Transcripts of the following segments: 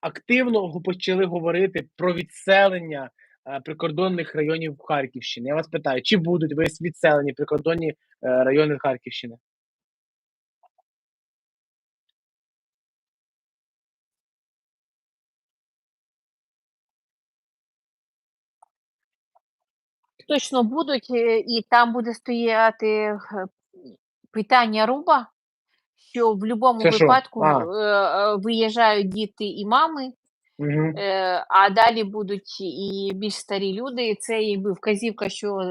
активно почали говорити про відселення, е, прикордонних районів Харківщини. Я вас питаю, чи будуть вис відселені прикордонні, е, райони Харківщини? Точно будуть, е, і там буде стояти питання руба, що в що? випадку, А. е, е, виїжджають діти і мами, Мгм. е, а далі будуть і більш старі люди. Це якби вказівка, що,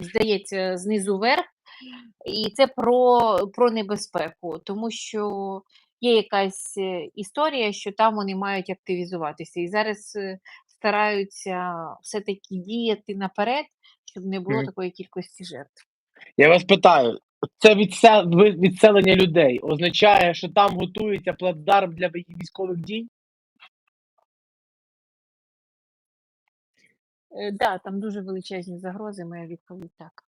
здається, знизу вверх. І це про про небезпеку, тому що є якась, е, історія, що там вони мають активізуватися. І зараз, е, стараються все-таки діяти наперед, щоб не було такої кількості жертв. Я вас питаю, це відселення людей означає, що там готується плацдарм для військових дій? Е, да, там дуже величезні загрози, моя відповідь так.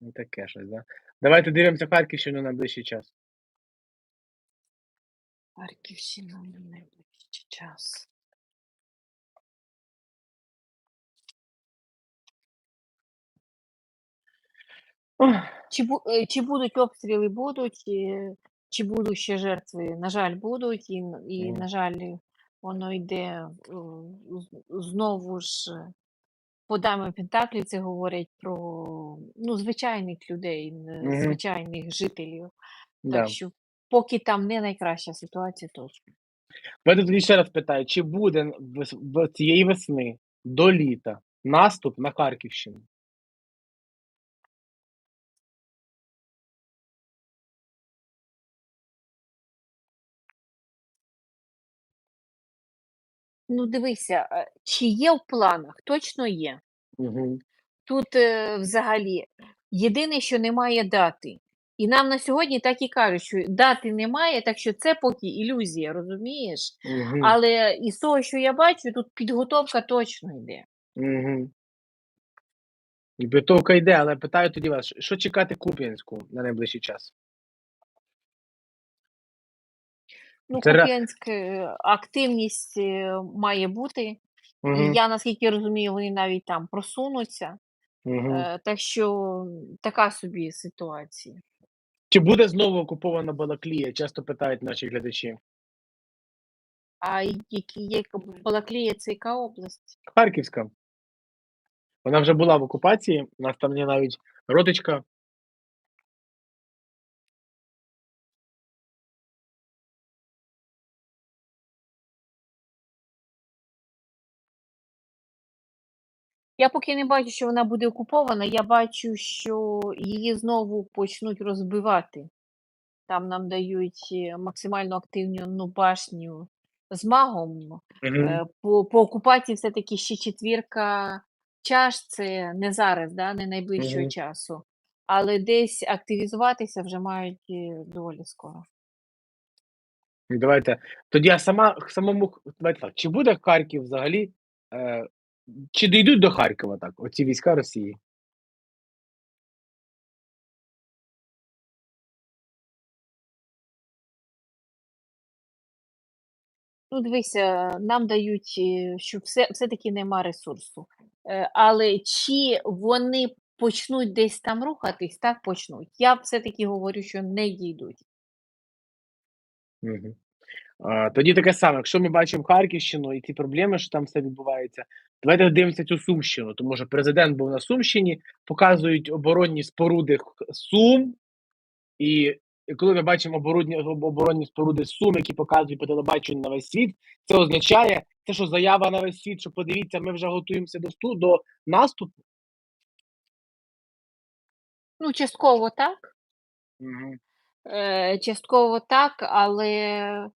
Ну, таке щось, да. Давайте дивимося Харківщину на найближчий час. Харківщина на найближчий час. Чи бу е, чи будуть обстріли? Будуть. Е, чи будуть ще жертви? На жаль, будуть. І н і, Мгм. на жаль, воно йде, е, з знову ж по дамі пентаклів це говорять про, ну, звичайних людей, н Мгм. звичайних жителів. Да. Що поки там не найкраща ситуація точно. Давайте тоді ще раз питаю, чи буде вес в цієї весни до літа наступ на Харківщину? Ну, дивися, е, чи є в планах? Точно є. Мгм. Тут, е, взагалі єдине, що немає дати. І нам на сьогодні так і кажуть, що дати немає, так що це поки ілюзія, розумієш? Мгм. Але із того, що я бачу, тут підготовка точно йде. Мгм. Підготовка йде, але питаю тоді вас, що чекати Куп'янську на найближчий час? Ну, Це ре е, активність, е, має бути. І Мгм. я, наскільки розумію, вони навіть там просунуться. Мгм. Е, так що така собі ситуація. Чи буде знову окупована Балаклія? Часто питають наші глядачі. А які є Балаклія це яка область? Харківська. Вона вже була в окупації, у нас там є навіть родичка. Я поки не бачу, що вона буде окупована, я бачу, що її знову почнуть розбивати. Там нам дають, е, максимально активну башню з магом. Е, по по окупації все-таки ще четвірка чаш це не зараз, да, не найближчого Мгм. часу. Але десь активізуватися вже мають, е, доволі скоро. Давайте тоді, а сама самому давайте так, чи буде Харків взагалі, е, чи дійдуть до Харкова так, оці війська Росії? Ну, дивися, нам дають, е, що все все-таки нема ресурсу. Е, але чи вони почнуть десь там рухатись? Так, почнуть. Я все-таки говорю, що не дійдуть. Мгм. Тоді таке саме, якщо ми бачимо Харківщину і ті проблеми, що там все відбувається, давайте дивимося цю Сумщину, тому що президент був на Сумщині, показують оборонні споруди Сум, і коли ми бачимо оборудні об оборонні споруди Сум, які показують по телебаченню на весь світ, це означає, це що заява на весь світ, що подивіться, ми вже готуємося до до наступу? Ну, частково так. Е, частково так, але,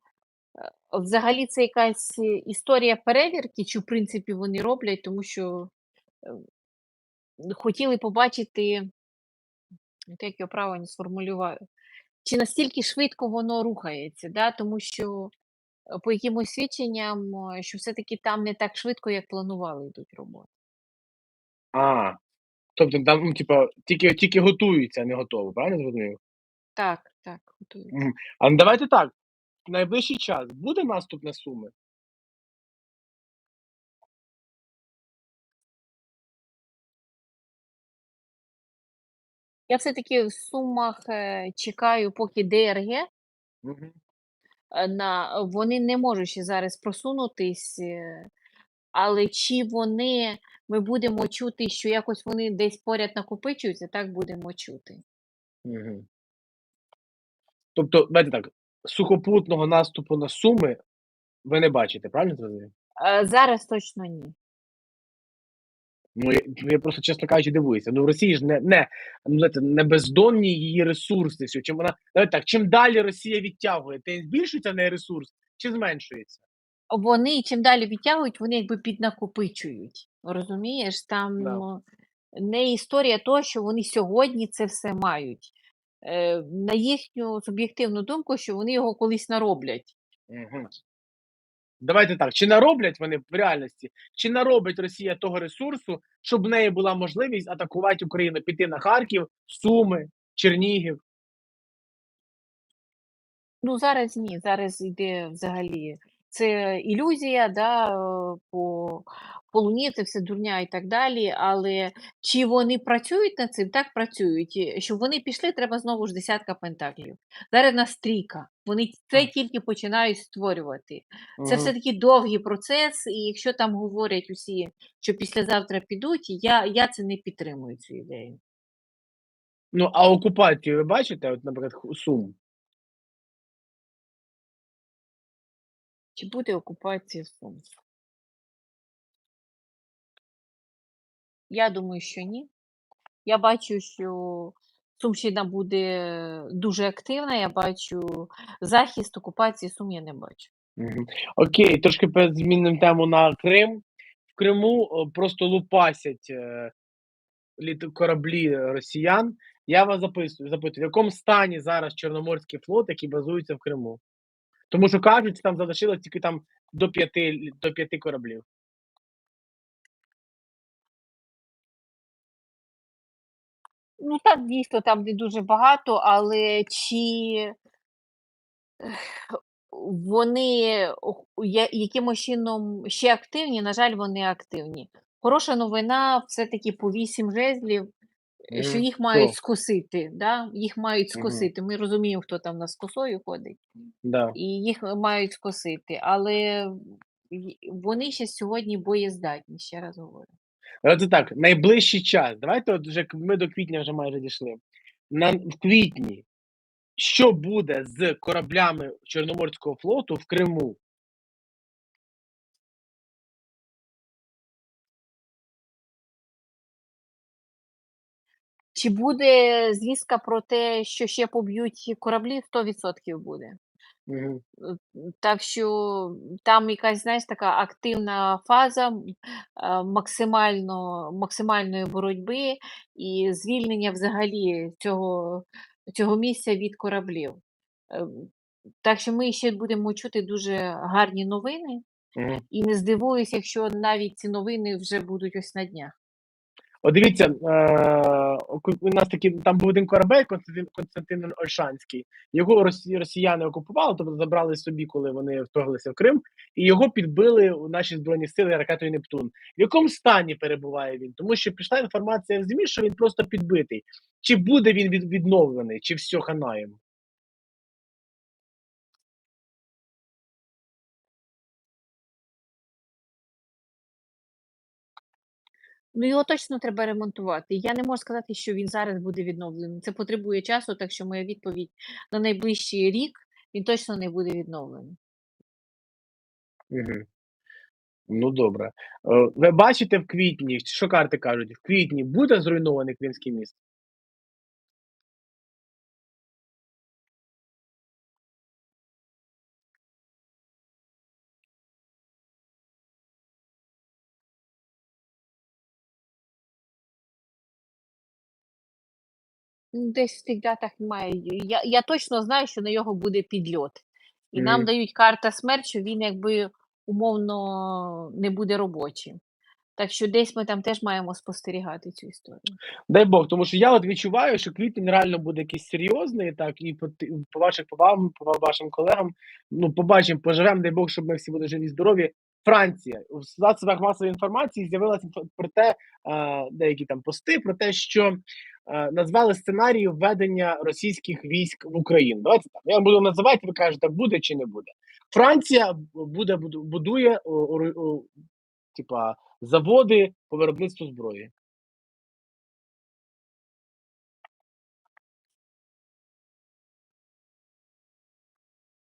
взагалі це якась історія перевірки, чи в принципі вони роблять, тому що, е, хотіли побачити, от як його правильно сформулювати, чи настільки швидко воно рухається, да, тому що, е, по якимось свідченням, е, що все-таки там не так швидко, як планували, йдуть роботи. А, тобто там, ну, типа, тільки тільки готуються, а не готові, правильно зрозумів? Так, так, готуються. Мгм. А ну давайте так, в найближчий час буде наступ на Суми? Я все-таки в Сумах е, чекаю, поки ДРГ Мгм. е, на вони не можуть ще зараз просунутись, е, але чи вони ми будемо чути, що якось вони десь поряд накопичуються, так будемо чути. Мгм. Тобто, давайте так, сухопутного наступу на Суми ви не бачите, правильно зрозумів? Е, Зараз точно ні. Ну, я, я просто, чесно кажучи, дивуюся. Ну, в Росії ж не, не, ну, не бездонні її ресурси. Чим вона, давайте так, чим далі Росія відтягує, тим збільшується не ресурс чи зменшується? Вони чим далі відтягують, вони якби піднакопичують. Розумієш, там Да. не історія того, що вони сьогодні це все мають. Е, на їхню суб'єктивну думку, що вони його колись нароблять. Угу. Давайте так, чи нароблять вони в реальності, чи наробить Росія того ресурсу, щоб в неї була можливість атакувати Україну, піти на Харків, Суми, Чернігів? Ну, зараз ні, зараз йде взагалі. Це ілюзія, да, е, по, по луні це все дурня і так далі. Але чи вони працюють над цим? Так працюють. Щоб вони пішли, треба знову ж десятка пентаклів. Зараз на стрійка. Вони це тільки починають створювати. Це все таки довгий процес, і якщо там говорять усі, що післязавтра підуть, я, я це не підтримую цю ідею. Ну, а окупацію ви бачите, от, наприклад, Сум? Чи буде окупація Сум? Я думаю, що ні. Я бачу, що Сумщина буде дуже активна. Я бачу захист окупації Сум я не бачу. Окей, трошки перед змінним тему на Крим. В Криму о, просто лупасять е, кораблі росіян. Я вас записую, запитую, в якому стані зараз Чорноморський флот, який базується в Криму? Тому що кажуть, там залишилось тільки там до п'яти до п'яти кораблів. Ну так, дійсно, там не дуже багато, але чи вони я- якимось чином ще активні? На жаль, вони активні. Хороша новина все-таки по вісім жезлів, е, що Мгм. їх мають скосити. Да? Їх мають Мгм. скосити. Ми розуміємо, хто там на з косою ходить. Да. і їх мають скосити. Але й- вони ще сьогодні боєздатні, ще раз говорю. Але так, найближчий час. Давайте от вже ми до квітня вже майже дійшли. На, в квітні, що буде з кораблями Чорноморського флоту в Криму? Чи буде звістка про те, що ще поб'ють кораблі? 100% буде. Мгм. Е, Так що там якась, знаєш, така активна фаза м, е, максимально, максимальної боротьби і звільнення взагалі цього, цього місця від кораблів. Е, Так що ми ще будемо чути дуже гарні новини. Мгм. І не здивуюсь, якщо навіть ці новини вже будуть ось на днях. От дивіться, е, у нас такі там був один корабель Константин Константин Ольшанський. Його росі, росіяни окупували, тобто забрали собі, коли вони вторглися в Крим, і його підбили у наші збройні сили ракетою Нептун. В якому стані перебуває він? Тому що пішла інформація в ЗМІ, що він просто підбитий. Чи буде він відновлений, чи все хана йому? Ну, його точно треба ремонтувати. Я не можу сказати, що він зараз буде відновлений. Це потребує часу, так що моя відповідь на найближчий рік він точно не буде відновлений. Угу. Ну добре. Е, Ви бачите в квітні, що карти кажуть, в квітні буде зруйнований Кримський міст? Ну, Десь в тих датах немає. Я, я точно знаю, що на його буде підльот. І нам Мгм. дають карта смерть, що він якби умовно не буде робочим. Так що десь ми там теж маємо спостерігати цю історію. Дай Бог, тому що я от відчуваю, що квітень реально буде якийсь серйозний, так, і по, ти- по ваших по вам, по вашим колегам. Ну, побачимо, поживемо, дай Бог, щоб ми всі були живі, здорові. Франція в засобах масової інформації з'явилася про те, е, деякі там пости про те, що е, назвали сценарій введення російських військ в Україну. Давайте так. Я буду називати, ви кажете, буде чи не буде. Франція буде будує о, типа заводи по виробництву зброї.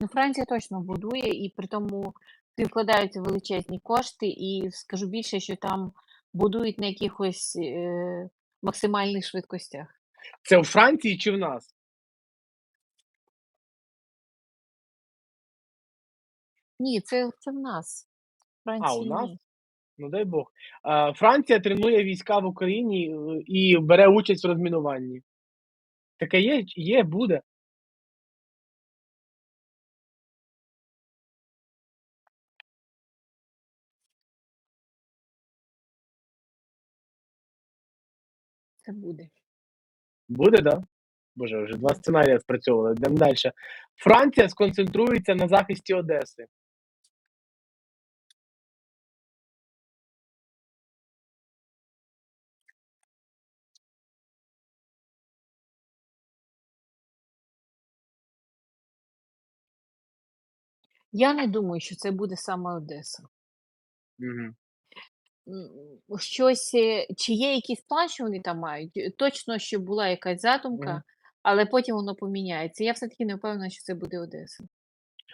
Ну, Франція точно будує, і при тому вкладаються величезні кошти, і скажу більше, що там будують на якихось е, максимальних швидкостях. Це у Франції чи в нас? Ні, це, це в нас. В А, у нас? Ну дай Бог. Франція тренує війська в Україні е, і бере участь в розмінуванні. Таке є, є, буде. Це буде. Буде, да? Боже, вже два сценарії спрацьовували. Йдемо далі. Франція сконцентрується на захисті Одеси. Я не думаю, що це буде саме Одеса. Угу. М, Щось, е, чи є якийсь план, що вони там мають? Е, Точно, що була якась задумка, Мгм. але потім воно поміняється. Я все-таки не впевнена, що це буде Одеса.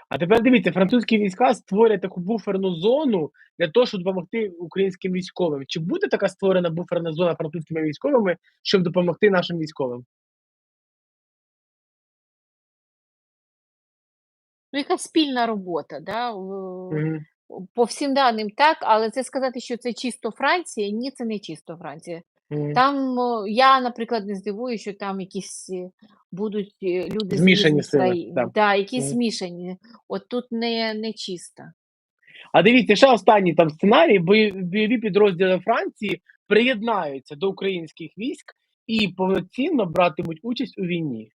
А тепер дивіться, французькі війська створять таку буферну зону для того, щоб допомогти українським військовим. Чи буде така створена буферна зона французькими військовими, щоб допомогти нашим військовим? Ну, якась спільна робота, да? в- Угу. По всім даним так, але це сказати, що це чисто Франція, ні, це не чисто Франція. Там я, наприклад, не здивую, що там якісь е, будуть е, люди Змішані сили, так. Да, якісь Мгм. змішані. От тут не, не чисто. А дивіться, ще останній там сценарій: бойові підрозділи Франції приєднаються до українських військ і повноцінно братимуть участь у війні.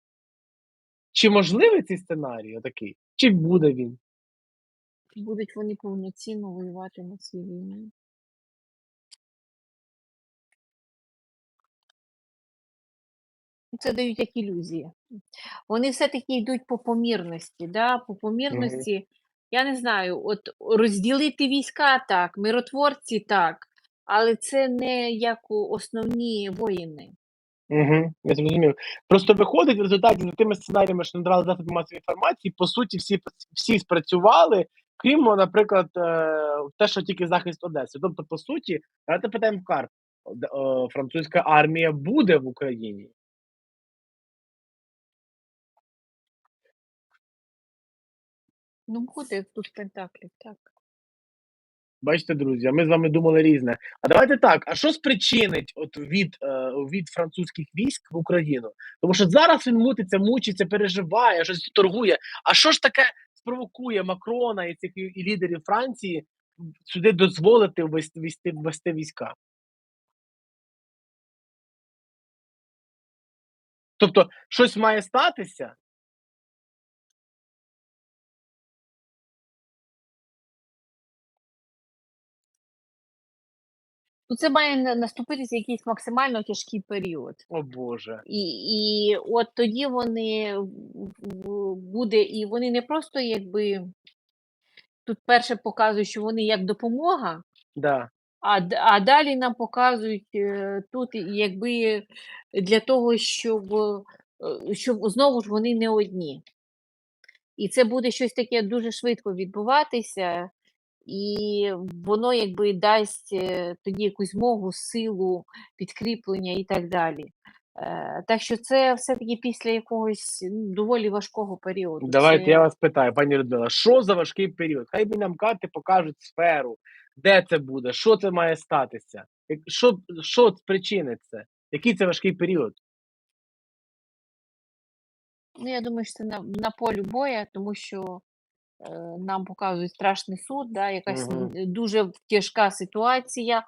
Чи можливий цей сценарій отакий? Чи буде він? Будуть вони повноцінно воювати на цій війні. Це дають як ілюзії. Вони все-таки йдуть по помірності. Да? По помірності, я не знаю, от розділити війська так, миротворці так, але це не як у основні воїни. Угу, я зрозумів. Просто виходить в результаті за тими сценаріями, що надавали засоби масової інформації, по суті, всі, всі спрацювали, крім, наприклад, е, те, що тільки захист Одеси. Тобто, по суті, давайте питаємо в карт. Французька армія буде в Україні. Ну, буде тут Пентаклів, так. Бачите, друзі, ми з вами думали різне. А давайте так: а що спричинить от від, е, від французьких військ в Україну? Тому що зараз він мутиться, мучиться, переживає, щось торгує. А що ж таке спровокує Макрона і цих і- лідерів Франції сюди дозволити ввести війська? Тобто, щось має статися, Ну, це має наступитися якийсь максимально тяжкий період. о Боже. І, і от тоді вони буде, і вони не просто якби тут перше показують, що вони як допомога, Да. а, а далі нам показують е, тут якби для того, щоб, е, щоб знову ж вони не одні. І це буде щось таке дуже швидко відбуватися, і воно якби дасть е, тоді якусь змогу, силу, підкріплення і так далі. Е, Так що це все-таки після якогось ну, доволі важкого періоду. Давайте Це- я вас питаю, пані Людмила, що за важкий період? Хай би нам карти покажуть сферу, де це буде, що це має статися, що, що спричинить це? Який це важкий період? Ну, я думаю, що це на, на полі боя, тому що нам показують страшний суд, да, якась м, дуже тяжка ситуація,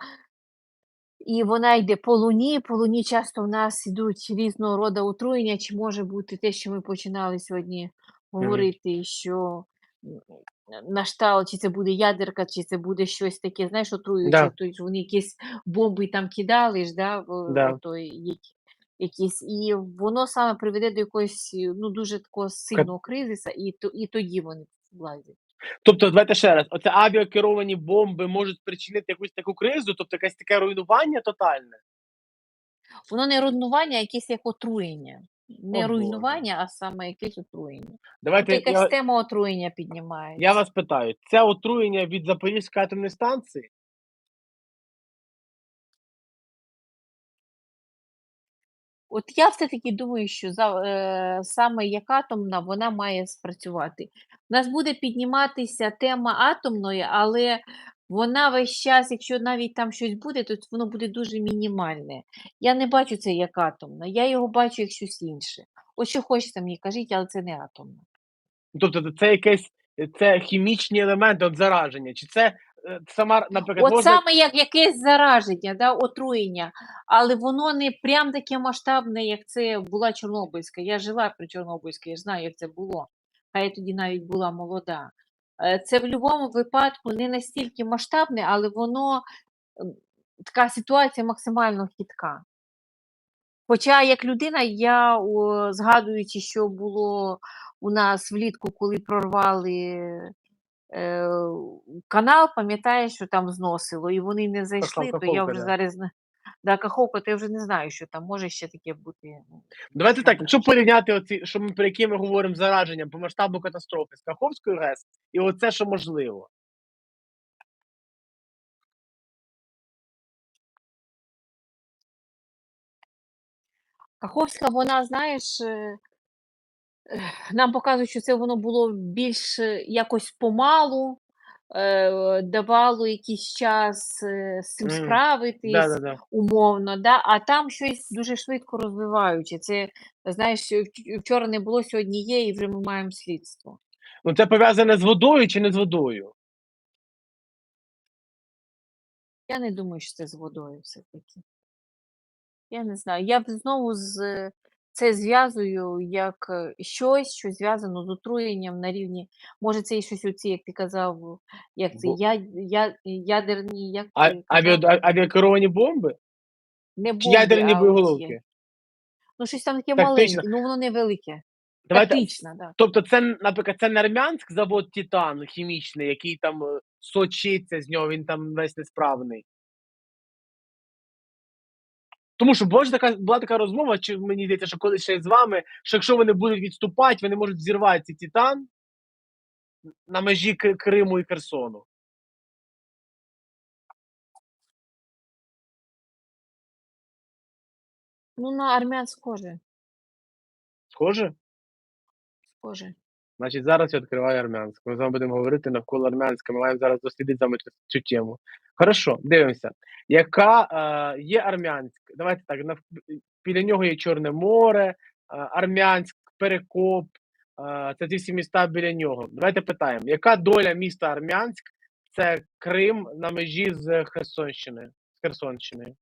І вона йде по луні. По луні часто в нас ідуть різного роду отруєння, чи може бути те, що ми починали сьогодні говорити, що м, на штал, чи це буде ядерка, чи це буде щось таке, знаєш, отруююче. Да. Тобто вони якісь бомби там кидали ж, да, в той, які- якісь, і воно саме приведе до якогось ну, дуже такого сильного кризиса, і, то, і тоді вони влазять. Тобто, давайте ще раз, оце авіакеровані бомби можуть спричинити якусь таку кризу, тобто якесь таке руйнування тотальне. Воно не руйнування, а якесь як отруєння. Не О, руйнування, а саме якесь отруєння. Давайте Давайте якась я, тема отруєння піднімається. я вас питаю, це отруєння від Запорізької атомної станції? От я все-таки думаю, що за, е, саме як атомна вона має спрацювати. У нас буде підніматися тема атомної, але вона весь час, якщо навіть там щось буде, то воно буде дуже мінімальне. Я не бачу це як атомна, я його бачу як щось інше. От що хочете мені кажіть, але це не атомна. Тобто це якесь це хімічні елементи от зараження, чи це сама, наприклад, От можна... саме як якесь зараження, да, отруєння, але воно не прям таке масштабне, як це була Чорнобильська. Я жила при Чорнобильській, я знаю, як це було. А я тоді навіть була молода. Е, Це в будь-якому випадку не настільки масштабне, але воно така ситуація максимально хитка. Хоча як людина, я о, згадуючи, що було у нас влітку, коли прорвали е, канал, пам'ятаєш, що там зносило, і вони не зайшли, то я вже да. зараз не- да, Каховка, то я вже не знаю, що там може ще таке бути. ну, Давайте так, якщо порівняти оці, що ми про які ми говоримо зараження по масштабу катастрофи з Каховською ГЕС, і оце, що можливо. Каховська, вона, знаєш, е, е, нам показують, що це воно було більш е, якось помалу, е, давало якийсь час е, з цим Мгм. справитись. Да, да, да. умовно, да? а там щось дуже швидко розвиваюче. Це, знаєш, вч- вчора не було, сьогодні є, і вже ми маємо слідство. Ну це пов'язане з водою чи не з водою? Я не думаю, що це з водою все-таки. Я не знаю. Я б знову з це зв'язую як е, щось, що зв'язано з отруєнням на рівні. Може, це і щось оці, як ти казав, як це Бо- я, я, ядерні, як А, ти авіа, казав? а- авіакеровані бомби? не Чи бомби, ядерні а оці. боєголовки? Ну, щось там таке Тактична. маленьке, ну воно невелике. Давайте, Тактична, так. тобто, це, наприклад, це не армянськ завод Титан хімічний, який там е, сочиться з нього, він там весь несправний. Тому що боже, така була така розмова, чи мені здається, що коли ще з вами, що якщо вони будуть відступати, вони можуть зірвати цей Титан на межі Криму і Херсону. Ну, на армян схоже. Схоже? Схоже. Значить, зараз я відкриваю армянську. Ми з вами будемо говорити навколо армянська. Ми маємо зараз дослідити з вами цю, тему. Хорошо, дивимося. Яка е, є армянська? Давайте так. Нав... Біля нього є Чорне море, е, Армянськ, Перекоп. Е, це ті всі міста біля нього. Давайте питаємо, яка доля міста Армянськ? Це Крим на межі з Херсонщиною. З Херсонщиною.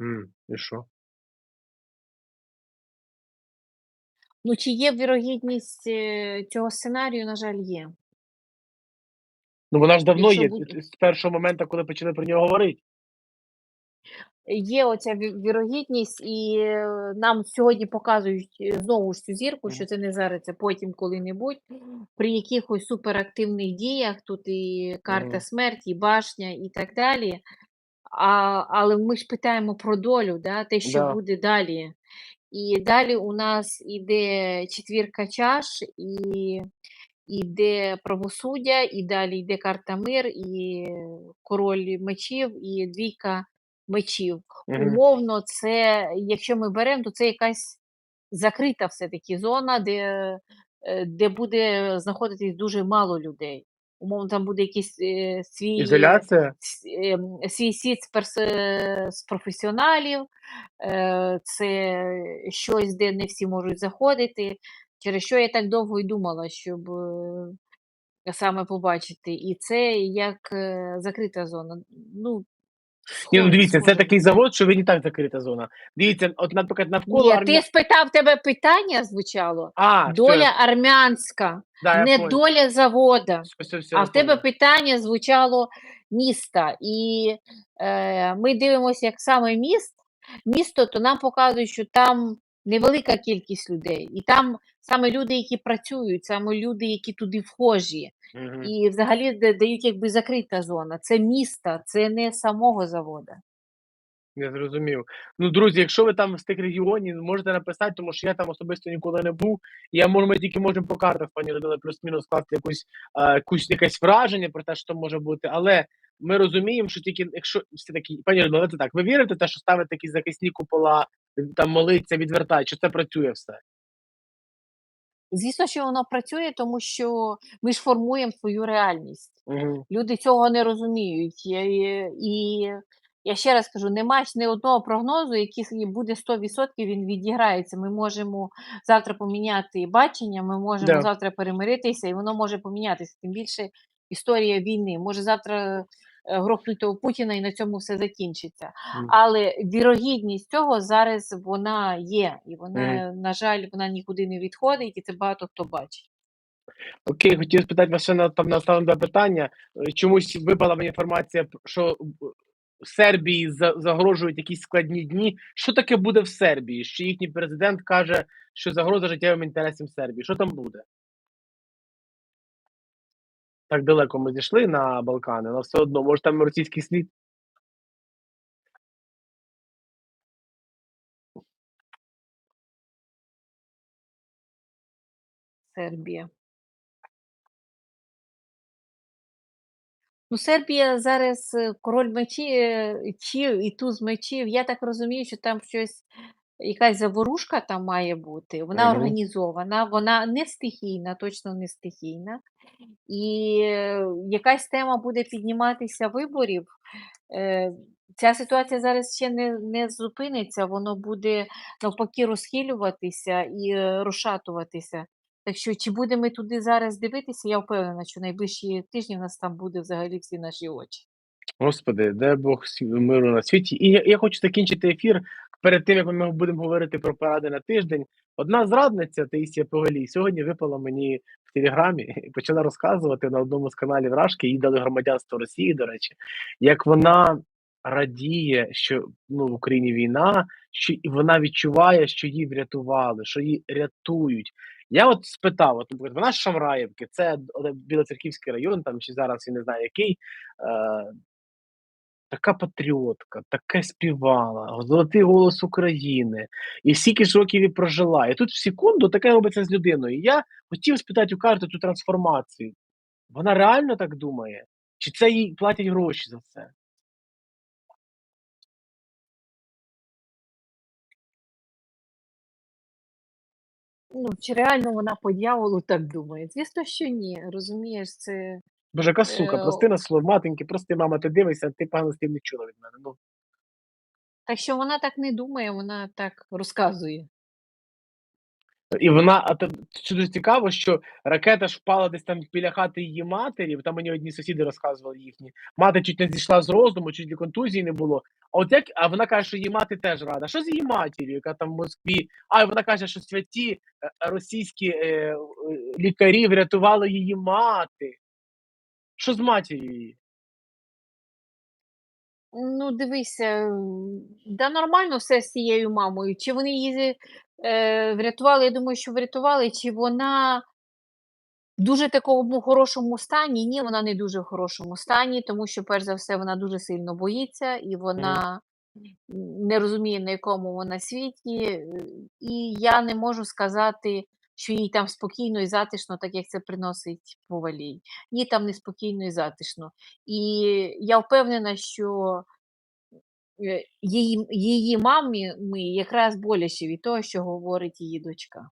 М, і що? Ну, чи є вірогідність е, цього сценарію, на жаль, є. Ну вона ж давно Якщо є буде- з першого моменту, коли почали про нього говорити. Є оця вірогідність, і е, нам сьогодні показують е, знову ж цю зірку, що це не зараз, це потім коли-небудь. При якихось суперактивних діях, тут і карта смерті, і башня і так далі. А, але ми ж питаємо про долю, да, те, що Да. буде далі. І далі у нас іде четвірка чаш, і іде правосуддя, і далі йде карта мир, і король мечів, і двійка мечів. Мгм. Умовно, це, якщо ми беремо, то це якась закрита все-таки зона, де, е, де буде знаходитись дуже мало людей. Умовно, там буде якийсь е, свій Ізоляція? ем, свій сіт з, перс- з професіоналів, е, це щось, де не всі можуть заходити. Через що я так довго і думала, щоб е, саме побачити. І це як е, закрита зона. Ну, Ні, ну дивіться, це такий завод, що він і так закрита зона. Дивіться, от, наприклад, навколо Ні, армія... ти спитав тебе питання звучало. А, Доля все, армянська, да, не понял. доля завода. Все, все, А в тебе питання звучало міста. І е, ми дивимося, як саме міст, місто, то нам показують, що там невелика кількість людей. І там саме люди, які працюють, саме люди, які туди вхожі. Мгм. І взагалі дають якби закрита зона. Це міста, це не самого завода. Я зрозумів. Ну, друзі, якщо ви там з тих регіонів, можете написати, тому що я там особисто ніколи не був. Я можу, ми тільки можемо по картах, пані Людмила, плюс-мінус скласти якусь, е, якусь якесь враження про те, що там може бути. Але ми розуміємо, що тільки якщо все таки, пані Людмила, це так, ви вірите те, що ставити такі захисні купола, там молиться, відвертають, що це працює все? Звісно, що воно працює, тому що ми ж формуємо свою реальність. Угу. Люди цього не розуміють. І, і я ще раз кажу: немає ні одного прогнозу, який буде 100%, він відіграється. Ми можемо завтра поміняти бачення, ми можемо Да. завтра перемиритися, і воно може помінятися. Тим більше історія війни. Може завтра грохнуть того Путіна і на цьому все закінчиться. Але вірогідність цього зараз вона є, і вона, на жаль, вона нікуди не відходить, і це багато хто бачить. Окей, хотів спитати вас ще на там на останнє питання. Е, Чомусь випала мені інформація, що в Сербії загрожують якісь складні дні. Що таке буде в Сербії? Що їхній президент каже, що загроза життєвим інтересам Сербії. Що там буде? Так далеко ми зійшли на Балкани, але все одно, може там російський слід. Сербія. Ну, Сербія зараз е, король мечів і туз мечів. Я так розумію, що там щось, якась заворушка там має бути. Вона Мгм. організована, вона не стихійна, точно не стихійна. І е, якась тема буде підніматися виборів. Е, Ця ситуація зараз ще не, не зупиниться, воно буде навпаки розхилюватися і е, розшатуватися. Так що, чи будемо ми туди зараз дивитися, я впевнена, що найближчі тижні в нас там буде взагалі всі наші очі. Господи, дай Бог сві- миру на світі. І я, я хочу закінчити ефір перед тим, як ми будемо говорити про поради на тиждень. Одна зрадниця Таїсія Поголій сьогодні випала мені в телеграмі і почала розказувати на одному з каналів Рашки, їй дали громадянство Росії, до речі, як вона радіє, що ну, в Україні війна, що вона відчуває, що її врятували, що її рятують. Я от спитав, от, наприклад, вона з Шамраївки, це Білоцерківський район, там ще зараз я не знаю який. Е, така патріотка, таке співала, золотий голос України, і стільки ж років і прожила. І тут в секунду таке робиться з людиною. І я хотів спитати у карти цю трансформацію. Вона реально так думає? Чи це їй платять гроші за це? Ну, чи реально вона по дьяволу так думає? Звісно, що ні. Розумієш, це Боже, яка сука, Е, прости на слово, матеньки, прости, мама, ти дивишся, ти погано з не чула від мене. Ну, так, що вона так не думає, вона так розказує. І вона, а то дуже цікаво, що ракета ж впала десь там біля хати її матері. Там мені одні сусіди розказували їхні. Мати чуть не зійшла з розуму, чуть ли контузії не було. А от як, а вона каже, що її мати теж рада. Що з її матір'ю, яка там в Москві? А і вона каже, що святі е, російські е, е, лікарі врятували її мати. Що з матір'ю її? Ну, дивися, да нормально все з цією мамою. Чи вони її е, врятували? Я думаю, що врятували, чи вона в дуже такому хорошому стані? Ні, вона не дуже в хорошому стані, тому що, перш за все, вона дуже сильно боїться, і вона не розуміє, на якому вона світі. І я не можу сказати, що їй там спокійно і затишно, так як це приносить повалій. Їй там неспокійно і затишно. І я впевнена, що її, її мамі ми якраз боляче від того, що говорить її дочка.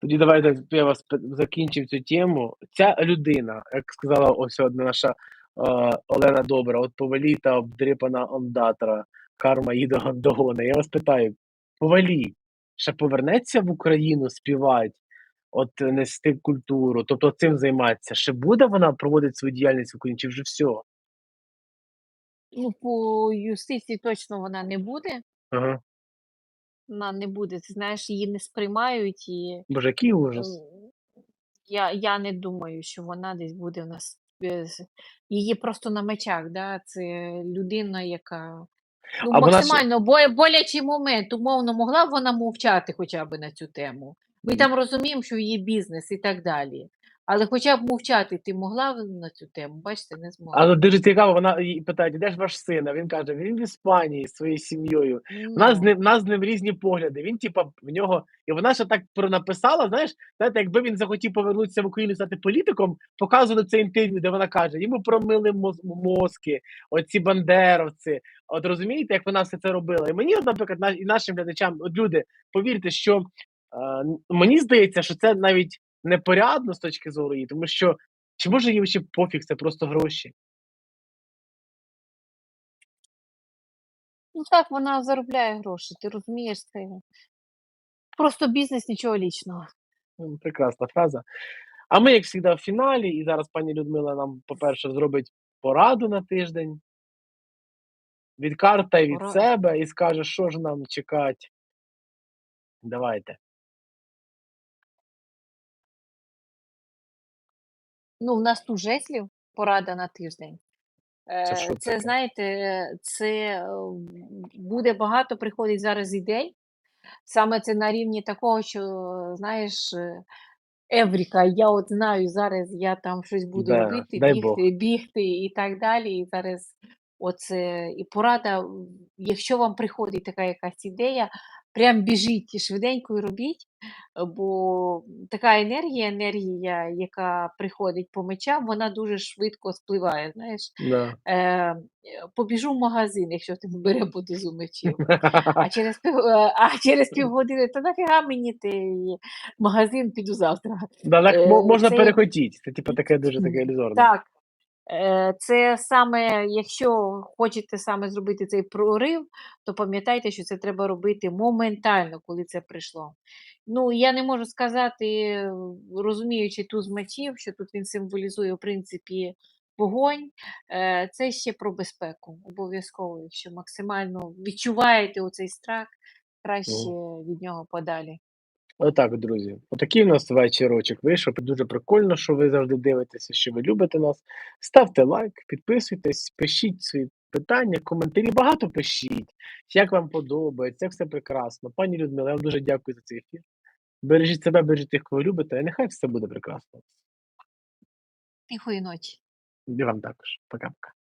Тоді давайте я вас закінчив цю тему. Ця людина, як сказала ось одна наша е, Олена Добра, от повалі та обдрипана ондатра, карма їде догони. Я вас питаю, повалі, ще повернеться в Україну співати, от е, нести культуру, тобто цим займатися. Ще буде вона проводити свою діяльність в Україні, чи вже все? Ну, по юстиції точно вона не буде. Ага. Вона не буде. Ти знаєш, її не сприймають, і Боже, який ужас. м, я, я не думаю, що вона десь буде в нас. е, з- Її просто на мечах, да? це людина, яка ну, А вона максимально бо- болячий момент. Умовно, могла б вона мовчати хоча б на цю тему. Ми Ні. там розуміємо, що її бізнес і так далі. Але хоча б мовчати ти могла б на цю тему, бачите, не змогла. Але дуже цікаво, вона її питає, де ж ваш син? А він каже, він в Іспанії зі своєю сім'єю. У нас з ним, у нас з ним різні погляди. Він, типа, в нього, і вона ще так пронаписала, знаєш, знаєте, якби він захотів повернутися в Україну стати політиком, показували це інтерв'ю, де вона каже, йому промили моз- мозки, оці бандеровці. От розумієте, як вона все це робила? І мені, наприклад, на- і нашим глядачам, от люди, повірте, що е, мені здається, що це навіть непорядно з точки зору її, тому що чи може їй ще пофіг, це просто гроші. ну так, вона заробляє гроші, ти розумієш це. Просто бізнес, нічого лічного. Ну, Прекрасна фраза. А ми, як завжди, в фіналі, і зараз пані Людмила нам, по-перше, зробить пораду на тиждень від карта і від Пора- себе, і скаже, що ж нам чекати. Давайте. Ну, в нас тут жеслів порада на тиждень. Це Е, що Це, таке? знаєте, е, це е, буде багато приходить зараз ідей. Саме це на рівні такого, що, знаєш, е, Евріка, я от знаю, зараз я там щось буду Да, робити, дай Бог. бігти, бігти і так далі. І зараз оце і порада, якщо вам приходить така якась ідея, прям біжіть і швиденько і робіть, бо така енергія, енергія, яка приходить по мечам, вона дуже швидко спливає. Знаєш, Да. е, побіжу в магазин, якщо ти бере по дозу мечів. А через пів, е, а через півгодини, то нафіга мені той магазин піду завтра. Да, так Е, можна це- перехотіти. Це типу таке дуже таке ілюзорне. Так. Е, Це саме, якщо хочете саме зробити цей прорив, то пам'ятайте, що це треба робити моментально, коли це прийшло. Ну, я не можу сказати, розуміючи туз мечів, що тут він символізує, в принципі, вогонь. Е, Це ще про безпеку. Обов'язково, якщо максимально відчуваєте оцей страх, краще від нього подалі. Отак, друзі. Отакий у нас вечірочок вийшов. Дуже прикольно, що ви завжди дивитеся, що ви любите нас. Ставте лайк, підписуйтесь, пишіть свої питання, коментарі. Багато пишіть, як вам подобається, як все прекрасно. Пані Людмила, я вам дуже дякую за цей ефір. Бережіть себе, бережіть тих, кого любите, і нехай все буде прекрасно. Тихої ночі. І вам також. Пока-пока.